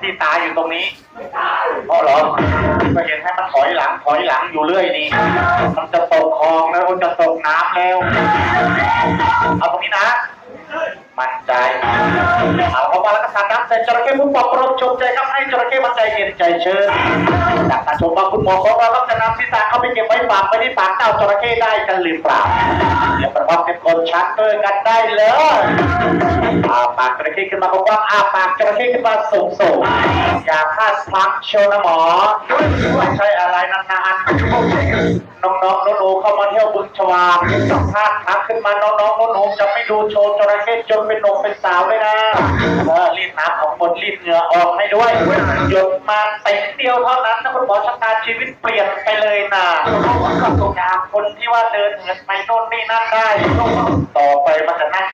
ที่ตายอยู่ตรงนี้พราะเหรอก็เห็นให้มันถอยหลังถอยหลังอยู่เรื่อยนี่มันจะตกคลองแล้วมันจะตกน้ำแล้ว เอาตรงนี้นะ มั่นใจเอาเข้ามาแล้วก็สาดน้ำใส่จระเข้ผู้ปอบประโลมชมใจครับให้จระเข้มันใจเย็นใจเชิญจากการชมว่าคุณหมอของเราก็จะนำศีรษะเข้าไปเก็บไว้ฝากไว้ที่ปากเจ้าจระเข้ได้กันหรือเปล่าเดี๋ยวประกอบเป็นคนชักด้วยกันได้เลย อาปากจระเข้ขึ้นมากว้างๆอาปากจระเข้ขึ้นมาสูงสูงๆอย่าพลาดพลั้งโชว์นะหมอไม่ใช่อะไรนานๆน้องๆหนูๆเข้ามาเที่ยวบึงชวาถ้าทักขึ้นมาน้องๆหนูๆจะไม่ดูโชว์จระเข้จนเป็นหนุ่มเป็นสาวเลยนะเออรีดน้ำของบนรีดเหงื่อออกให้ด้วยหยดมาติดเดียวเท่านั้นนะคุณหมอชะตาชีวิตเปลี่ยนไปเลยนะจากคนที่ว่าเดินเหมือนไปโน่นนี่นั่นได้